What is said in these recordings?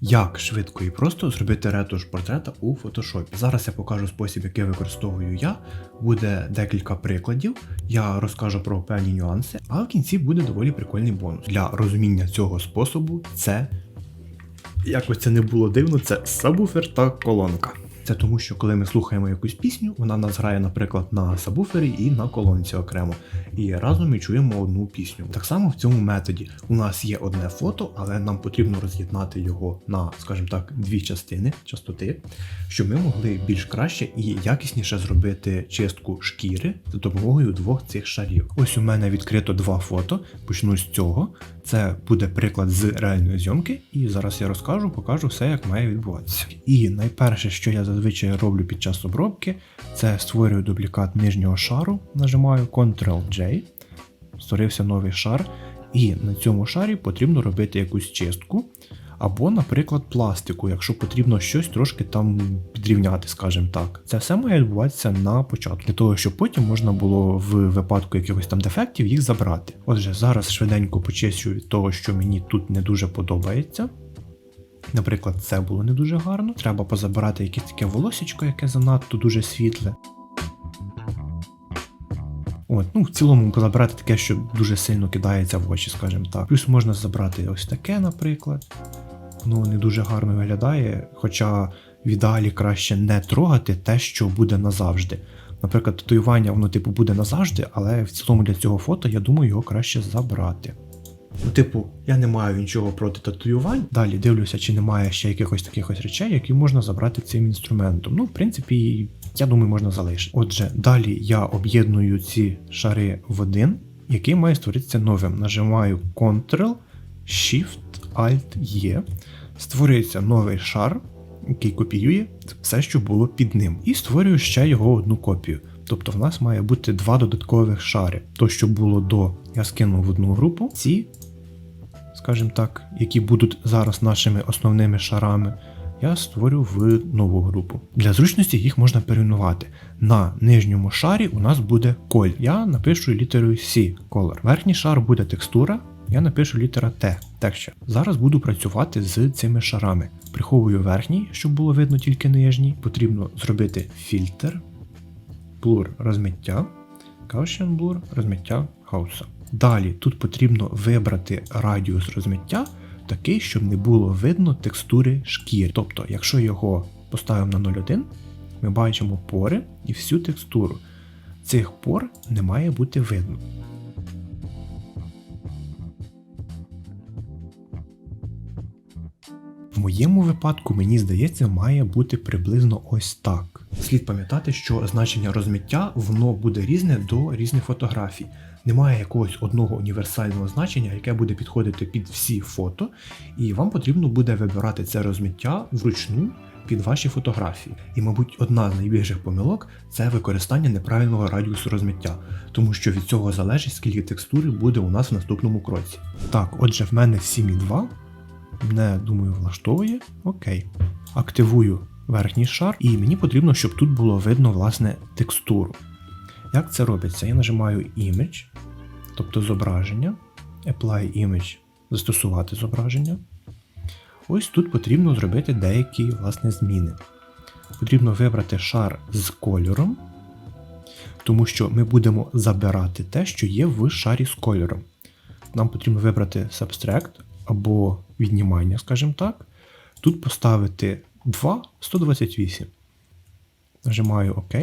Як швидко і просто зробити ретуш портрета у фотошопі. Зараз я покажу спосіб, який використовую я. Буде декілька прикладів, я розкажу про певні нюанси, а в кінці буде доволі прикольний бонус. Для розуміння цього способу це якось це не було дивно, це сабвуфер та колонка. Це тому, що коли ми слухаємо якусь пісню, вона нас грає, наприклад, на сабвуфері і на колонці окремо. І разом ми чуємо одну пісню. Так само в цьому методі у нас є одне фото, але нам потрібно роз'єднати його на, скажімо так, дві частини частоти, щоб ми могли більш краще і якісніше зробити чистку шкіри за допомогою двох цих шарів. Ось у мене відкрито два фото. Почну з цього. Це буде приклад з реальної зйомки, і зараз я розкажу, покажу все, як має відбуватися. І найперше, що я зазвичай роблю під час обробки, це створюю дублікат нижнього шару, нажимаю Ctrl-J, створився новий шар, і на цьому шарі потрібно робити якусь чистку. Або, наприклад, пластику, якщо потрібно щось трошки там підрівняти, скажімо так. Це все має відбуватися на початку, для того, щоб потім можна було в випадку якихось там дефектів їх забрати. Отже, зараз швиденько почищу від того, що мені тут не дуже подобається. Наприклад, це було не дуже гарно. Треба позабирати якесь таке волосічко, яке занадто дуже світле. От, ну в цілому позабирати таке, що дуже сильно кидається в очі, скажімо так. Плюс можна забрати ось таке, наприклад. Воно не дуже гарно виглядає, хоча в ідеалі краще не трогати те, що буде назавжди. Наприклад, татуювання воно типу буде назавжди, але в цілому для цього фото я думаю його краще забрати. Ну, типу, я не маю нічого проти татуювань. Далі дивлюся, чи немає ще якихось таких ось речей, які можна забрати цим інструментом. Ну, в принципі, я думаю, можна залишити. Отже, далі я об'єдную ці шари в один, який має створитися новим. Нажимаю Ctrl, Shift, Alt, E. Створюється новий шар, який копіює все, що було під ним. І створюю ще його одну копію. Тобто в нас має бути два додаткових шари. То, що було до, я скинув в одну групу. Ці, скажімо так, які будуть зараз нашими основними шарами, я створю в нову групу. Для зручності їх можна перейменувати. На нижньому шарі у нас буде коль. Я напишу літерою C color. Верхній шар буде текстура. Я напишу літера Т. Texture. Зараз буду працювати з цими шарами. Приховую верхній, щоб було видно тільки нижній. Потрібно зробити фільтр, блур розмиття, Gaussian Blur, розмиття хаоса. Далі тут потрібно вибрати радіус розмиття такий, щоб не було видно текстури шкіри. Тобто, якщо його поставимо на 0,1, ми бачимо пори і всю текстуру. Цих пор не має бути видно. В моєму випадку, мені здається, має бути приблизно ось так. Слід пам'ятати, що значення розмиття воно буде різне до різних фотографій. Немає якогось одного універсального значення, яке буде підходити під всі фото, і вам потрібно буде вибирати це розмиття вручну під ваші фотографії. І, мабуть, одна з найбільших помилок це використання неправильного радіусу розмиття, тому що від цього залежить, скільки текстури буде у нас в наступному кроці. Так, отже, в мене 7,2. Мене, думаю, влаштовує. Окей. Активую верхній шар, і мені потрібно, щоб тут було видно власне текстуру. Як це робиться? Я нажимаю Image, тобто зображення, Apply Image, застосувати зображення. Ось тут потрібно зробити деякі власне, зміни. Потрібно вибрати шар з кольором, тому що ми будемо забирати те, що є в шарі з кольором. Нам потрібно вибрати Subtract або віднімання, скажімо так. Тут поставити 2 128. Нажимаю ОК.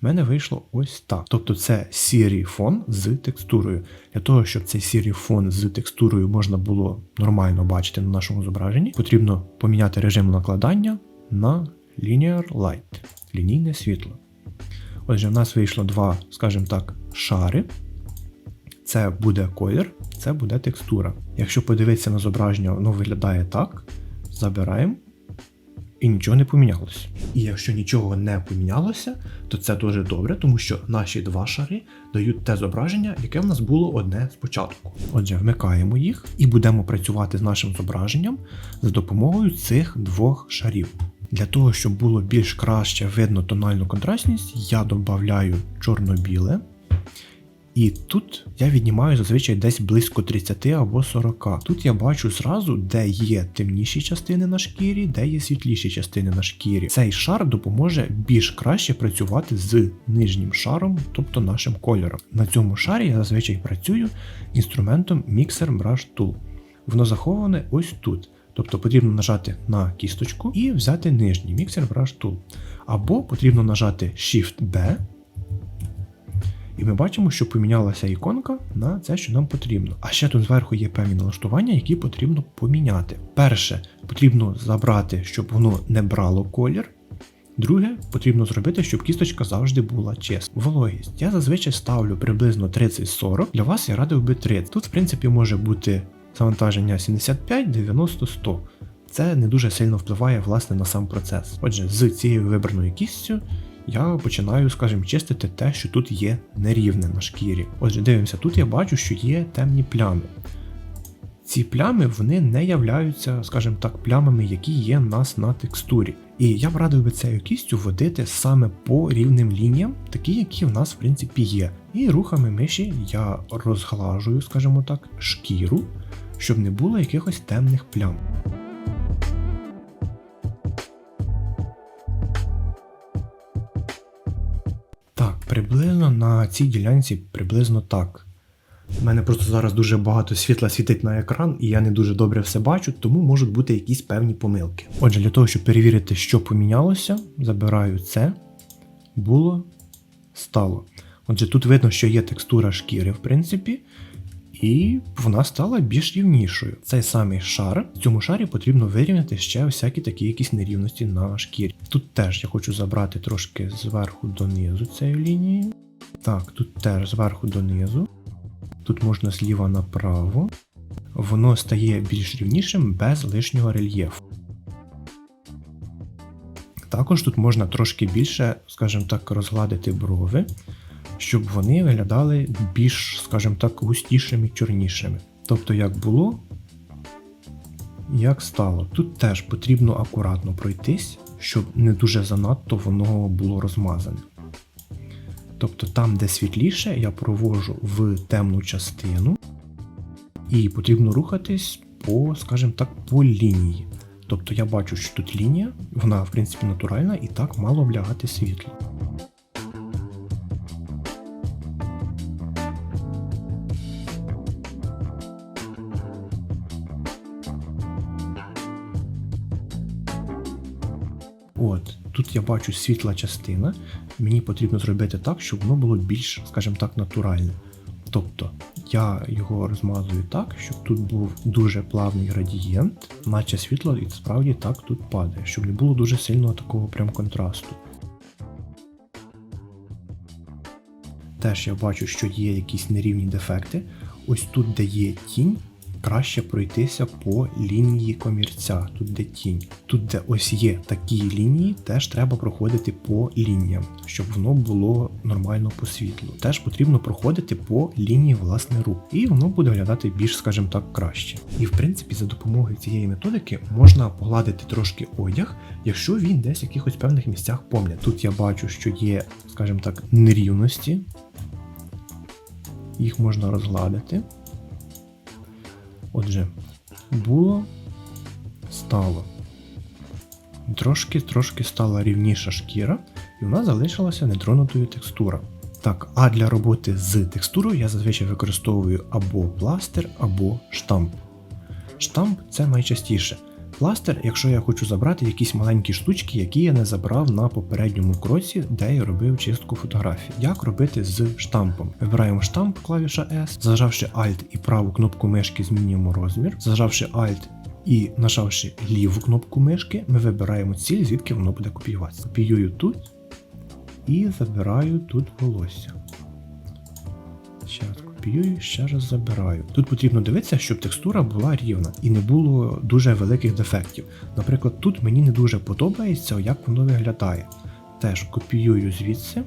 В мене вийшло ось так. Тобто це сірий фон з текстурою. Для того, щоб цей сірий фон з текстурою можна було нормально бачити на нашому зображенні, потрібно поміняти режим накладання на Linear Light, лінійне світло. Отже, в нас вийшло два, скажімо так, шари. Це буде колір, це буде текстура. Якщо подивитися на зображення, воно виглядає так. Забираємо. І нічого не помінялося. І якщо нічого не помінялося, то це дуже добре, тому що наші два шари дають те зображення, яке в нас було одне спочатку. Отже, вмикаємо їх і будемо працювати з нашим зображенням за допомогою цих двох шарів. Для того, щоб було більш краще видно тональну контрастність, я додаю чорно-біле І тут я віднімаю зазвичай десь близько 30 або 40. Тут я бачу зразу, де є темніші частини на шкірі, де є світліші частини на шкірі. Цей шар допоможе більш краще працювати з нижнім шаром, тобто нашим кольором. На цьому шарі я зазвичай працюю інструментом Mixer Brush Tool. Воно заховане ось тут. Тобто потрібно нажати на кісточку і взяти нижній Mixer Brush Tool. Або потрібно нажати Shift-B. І ми бачимо, що помінялася іконка на це, що нам потрібно. А ще тут зверху є певні налаштування, які потрібно поміняти. Перше, потрібно забрати, щоб воно не брало колір. Друге, потрібно зробити, щоб кісточка завжди була чиста. Вологість. Я зазвичай ставлю приблизно 30-40. Для вас я радив би 30. Тут, в принципі, може бути завантаження 75, 90, 100. Це не дуже сильно впливає власне на сам процес. Отже, з цією вибраною кістю я починаю, скажімо, чистити те, що тут є нерівне на шкірі. Отже, дивимося, тут я бачу, що є темні плями. Ці плями вони не являються, скажімо так, плямами, які є в нас на текстурі. І я б радив би цією кістю водити саме по рівним лініям, такі, які в нас в принципі є. І рухами миші я розглажую, скажімо так, шкіру, щоб не було якихось темних плям. Приблизно на цій ділянці приблизно так. У мене просто зараз дуже багато світла світить на екран, і я не дуже добре все бачу, тому можуть бути якісь певні помилки. Отже, для того, щоб перевірити, що помінялося, забираю це, було, стало. Отже, тут видно, що є текстура шкіри, в принципі, і вона стала більш рівнішою. Цей самий шар, в цьому шарі потрібно вирівняти ще всякі такі якісь нерівності на шкірі. Тут теж я хочу забрати трошки зверху донизу цієї лінії. Так, тут теж зверху донизу. Тут можна зліва направо. Воно стає більш рівнішим без лишнього рельєфу. Також тут можна трошки більше, скажімо так, розгладити брови, щоб вони виглядали більш, скажімо так, густішими, чорнішими. Тобто, як було, як стало. Тут теж потрібно акуратно пройтись, щоб не дуже занадто воно було розмазане. Тобто там, де світліше, я провожу в темну частину, і потрібно рухатись по, скажімо так, по лінії. Тобто я бачу, що тут лінія, вона в принципі натуральна і так мало облягати світло. Я бачу світла частина, мені потрібно зробити так, щоб воно було більш, скажімо так, натуральне. Тобто я його розмазую так, щоб тут був дуже плавний градієнт, наче світло і справді так тут падає, щоб не було дуже сильного такого прям контрасту. Теж я бачу, що є якісь нерівні дефекти. Ось тут, де є тінь, краще пройтися по лінії комірця, тут де тінь. Тут, де ось є такі лінії, теж треба проходити по лініям, щоб воно було нормально по світлу. Теж потрібно проходити по лінії власне рук, і воно буде виглядати більш, скажімо так, краще. І в принципі, за допомогою цієї методики можна погладити трошки одяг, якщо він десь в якихось певних місцях помне. Тут я бачу, що є, скажімо так, нерівності. Їх можна розгладити. Отже, було, стало. Трошки-трошки стала рівніша шкіра, і в нас залишилася нетронутою текстура. Так, а для роботи з текстурою я зазвичай використовую або пластир, або штамп. Штамп це найчастіше. Пластир, якщо я хочу забрати якісь маленькі штучки, які я не забрав на попередньому кроці, де я робив чистку фотографій. Як робити з штампом? Вибираємо штамп, клавіша S, зажавши Alt і праву кнопку мишки змінюємо розмір, зажавши Alt і нажавши ліву кнопку мишки, ми вибираємо ціль, звідки воно буде копіюватися. Копіюю тут і забираю тут волосся. Ще раз копіюю, ще раз забираю. Тут потрібно дивитися, щоб текстура була рівна і не було дуже великих дефектів. Наприклад, тут мені не дуже подобається, як воно виглядає. Теж копіюю звідси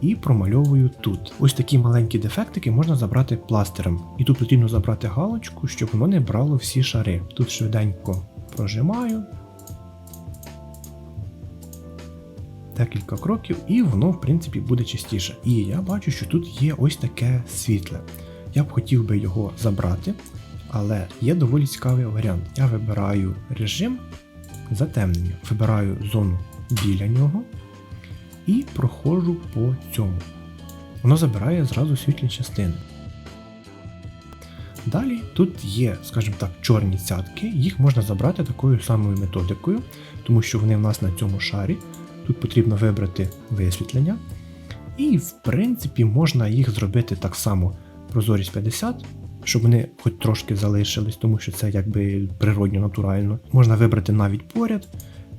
і промальовую тут. Ось такі маленькі дефектики можна забрати пластиром. І тут потрібно забрати галочку, щоб воно не брало всі шари. Тут швиденько прожимаю. Декілька кроків, і воно, в принципі, буде чистіше. І я бачу, що тут є ось таке світле. Я б хотів би його забрати, але є доволі цікавий варіант. Я вибираю режим затемнення, вибираю зону біля нього і проходжу по цьому. Воно забирає зразу світлі частини. Далі тут є, скажімо так, чорні цятки, їх можна забрати такою самою методикою, тому що вони в нас на цьому шарі. Тут потрібно вибрати висвітлення. І, в принципі, можна їх зробити так само прозорість 50, щоб вони хоч трошки залишились, тому що це якби природньо натурально. Можна вибрати навіть поряд,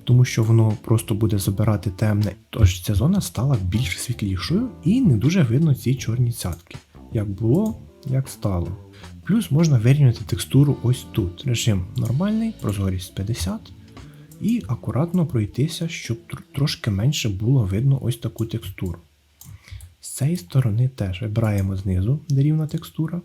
тому що воно просто буде забирати темне. Тож ця зона стала більш світлішою і не дуже видно ці чорні цятки. Як було, як стало. Плюс можна вирівняти текстуру ось тут. Режим нормальний, прозорість 50. І акуратно пройтися, щоб трошки менше було видно ось таку текстуру. З цієї сторони теж вибираємо знизу, де рівна текстура.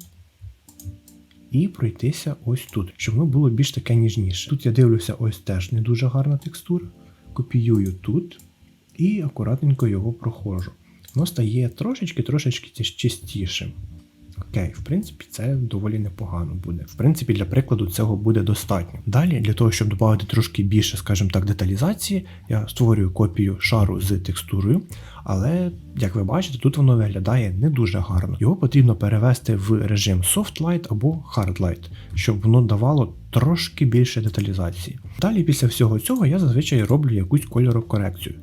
І пройтися ось тут, щоб воно було більш таке ніжніше. Тут я дивлюся, ось теж не дуже гарна текстура. Копіюю тут і акуратненько його проходжу. Воно стає трошечки-трошечки чистішим. Окей, в принципі, це доволі непогано буде. В принципі, для прикладу цього буде достатньо. Далі, для того, щоб додати трошки більше, скажімо так, деталізації, я створюю копію шару з текстурою, але, як ви бачите, тут воно виглядає не дуже гарно. Його потрібно перевести в режим Soft Light або Hard Light, щоб воно давало трошки більше деталізації. Далі, після всього цього, я зазвичай роблю якусь кольорокорекцію.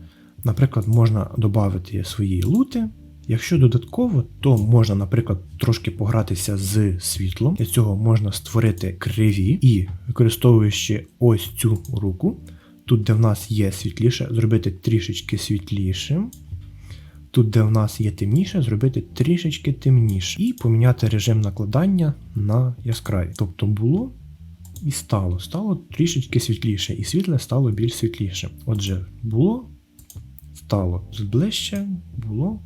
Наприклад, можна додати свої лути. Якщо додатково, то можна, наприклад, трошки погратися з світлом. Для цього можна створити криві і, використовуючи ось цю руку, тут, де в нас є світліше, зробити трішечки світлішим. Тут, де в нас є темніше, зробити трішечки темніше. І поміняти режим накладання на яскраві. Тобто було і стало. Стало трішечки світліше, і світле стало більш світліше. Отже, було, стало зближче, було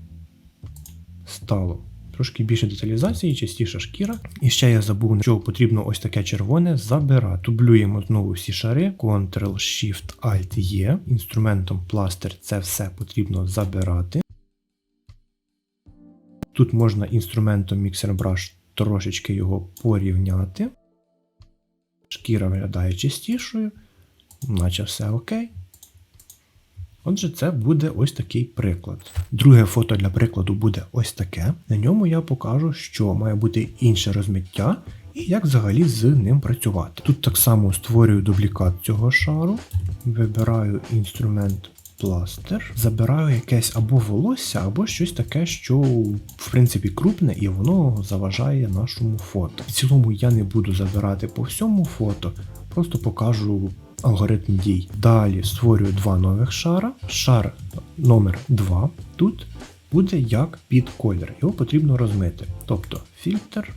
стало. Трошки більше деталізації, частіша шкіра. І ще я забув, що потрібно ось таке червоне забирати. Тублюємо знову всі шари, Ctrl-Shift-Alt-E. Інструментом пластир це все потрібно забирати. Тут можна інструментом Mixer Brush трошечки його порівняти. Шкіра виглядає чистішою, наче все окей. Отже, це буде ось такий приклад. Друге фото для прикладу буде ось таке. На ньому я покажу, що має бути інше розмиття і як взагалі з ним працювати. Тут так само створюю дублікат цього шару, вибираю інструмент пластир, забираю якесь або волосся, або щось таке, що в принципі крупне і воно заважає нашому фото. В цілому я не буду забирати по всьому фото, просто покажу алгоритм дій. Далі створюю два нових шара. Шар номер 2 тут буде як під колір. Його потрібно розмити. Тобто фільтр,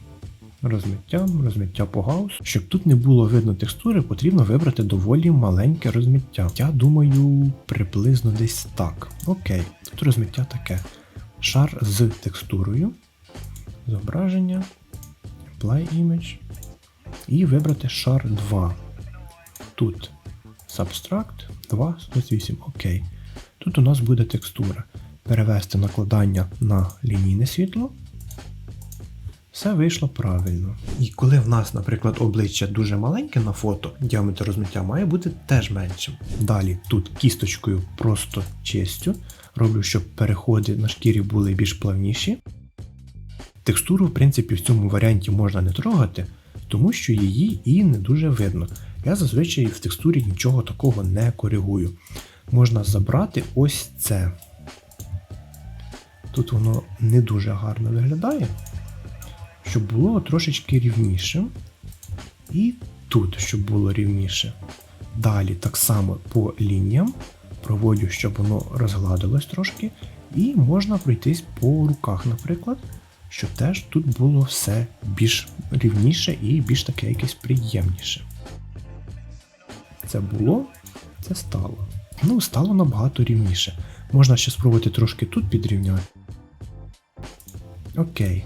розмиття, розмиття по гаусу. Щоб тут не було видно текстури, потрібно вибрати доволі маленьке розмиття. Я думаю, приблизно десь так. Окей, тут розмиття таке. Шар з текстурою, зображення, Apply Image. І вибрати шар 2. Тут Substract 228. Окей. Тут у нас буде текстура. Перевести накладання на лінійне світло. Все вийшло правильно. І коли в нас, наприклад, обличчя дуже маленьке на фото, діаметр розмиття має бути теж меншим. Далі тут кісточкою просто чистю. Роблю, щоб переходи на шкірі були більш плавніші. Текстуру, в принципі, в цьому варіанті можна не трогати, тому що її і не дуже видно. Я зазвичай в текстурі нічого такого не коригую. Можна забрати ось це. Тут воно не дуже гарно виглядає, щоб було трошечки рівніше. І тут, щоб було рівніше. Далі так само по лініям проводю, щоб воно розгладилось трошки. І можна пройтись по руках, наприклад, щоб теж тут було все більш рівніше і більш таке якесь приємніше це було, це стало. Ну, стало набагато рівніше. Можна ще спробувати трошки тут підрівняти. Окей.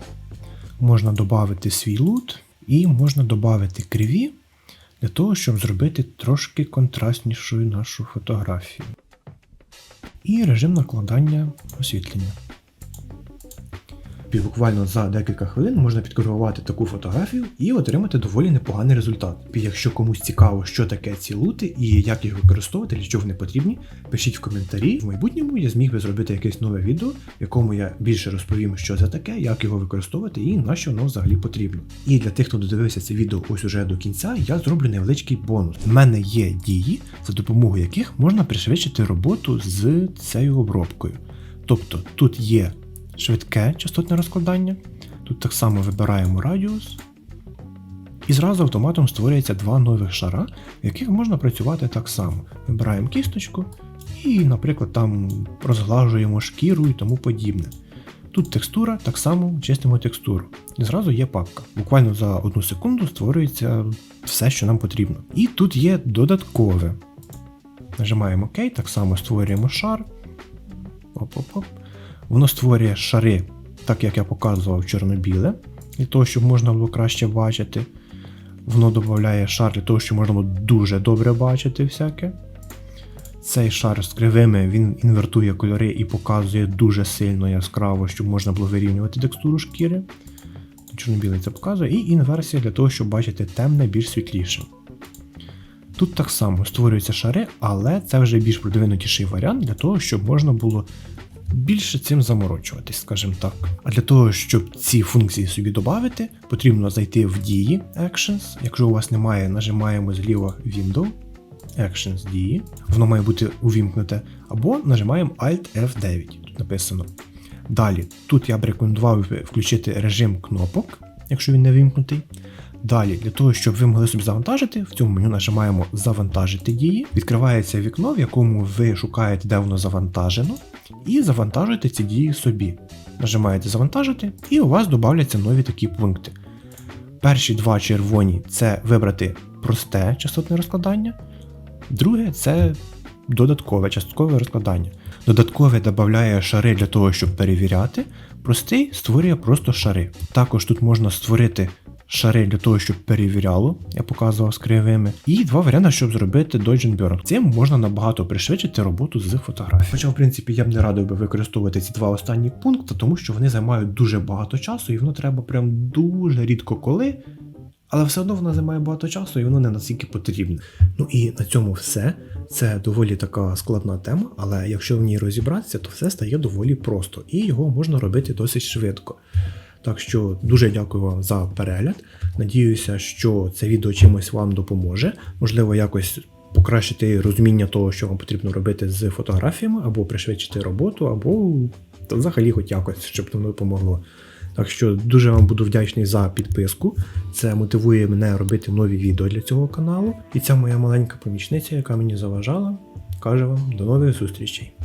Можна додати свій лут і можна додати криві для того, щоб зробити трошки контрастнішою нашу фотографію. і режим накладання освітлення. Буквально за декілька хвилин можна підкоригувати таку фотографію і отримати доволі непоганий результат. Якщо комусь цікаво, що таке ці лути і як їх використовувати, для чого вони потрібні, пишіть в коментарі. В майбутньому я зміг би зробити якесь нове відео, в якому я більше розповім, що це таке, як його використовувати і на що воно взагалі потрібно. І для тих, хто додивився це відео ось уже до кінця, я зроблю невеличкий бонус. У мене є дії, за допомогою яких можна пришвидшити роботу з цією обробкою. Тобто тут є швидке частотне розкладання. Тут так само вибираємо радіус. І зразу автоматом створюється два нових шара, в яких можна працювати так само. Вибираємо кісточку і, наприклад, там розглажуємо шкіру і тому подібне. Тут текстура, так само чистимо текстуру. І зразу є папка. Буквально за одну секунду створюється все, що нам потрібно. І тут є додаткове. Нажимаємо ОК, так само створюємо шар. Оп-оп-оп. Воно створює шари, так як я показував чорно-біле, для того, щоб можна було краще бачити. Воно додає шар для того, щоб можна було дуже добре бачити всяке. Цей шар з кривими він інвертує кольори і показує дуже сильно яскраво, щоб можна було вирівнювати текстуру шкіри. Чорно-білий це показує, і інверсія для того, щоб бачити темне більш світліше. Тут так само створюються шари, але це вже більш продвинутіший варіант для того, щоб можна було більше цим заморочуватись, скажімо так. А для того, щоб ці функції собі додати, потрібно зайти в дії Actions. Якщо у вас немає, нажимаємо зліва Window, Actions дії, воно має бути увімкнуте, або нажимаємо Alt F9. Тут написано. Далі, тут я б рекомендував включити режим кнопок, якщо він не вимкнутий. Далі, для того, щоб ви могли собі завантажити, в цьому меню нажимаємо Завантажити дії. Відкривається вікно, в якому ви шукаєте, де воно завантажено, і завантажуєте ці дії собі. Нажимаєте Завантажити, і у вас додаються нові такі пункти. Перші два червоні це вибрати просте частотне розкладання. Друге це додаткове часткове розкладання. Додаткове додає шари для того, щоб перевіряти. Простий створює просто шари. Також тут можна створити шари для того, щоб перевіряло, я показував з кривими. І два варіанти, щоб зробити Dodge Burn. Цим можна набагато пришвидшити роботу з фотографією. Хоча, в принципі, я б не радив би використовувати ці два останні пункти, тому що вони займають дуже багато часу, і воно треба прям дуже рідко коли. Але все одно воно займає багато часу і воно не настільки потрібне. Ну і на цьому все. Це доволі така складна тема, але якщо в ній розібратися, то все стає доволі просто, і його можна робити досить швидко. Так що дуже дякую вам за перегляд. Надіюся, що це відео чимось вам допоможе. Можливо, якось покращити розуміння того, що вам потрібно робити з фотографіями, або пришвидшити роботу, або взагалі хоч якось, щоб воно допомогло. Так що дуже вам буду вдячний за підписку. Це мотивує мене робити нові відео для цього каналу. І ця моя маленька помічниця, яка мені заважала, каже вам до нових зустрічей.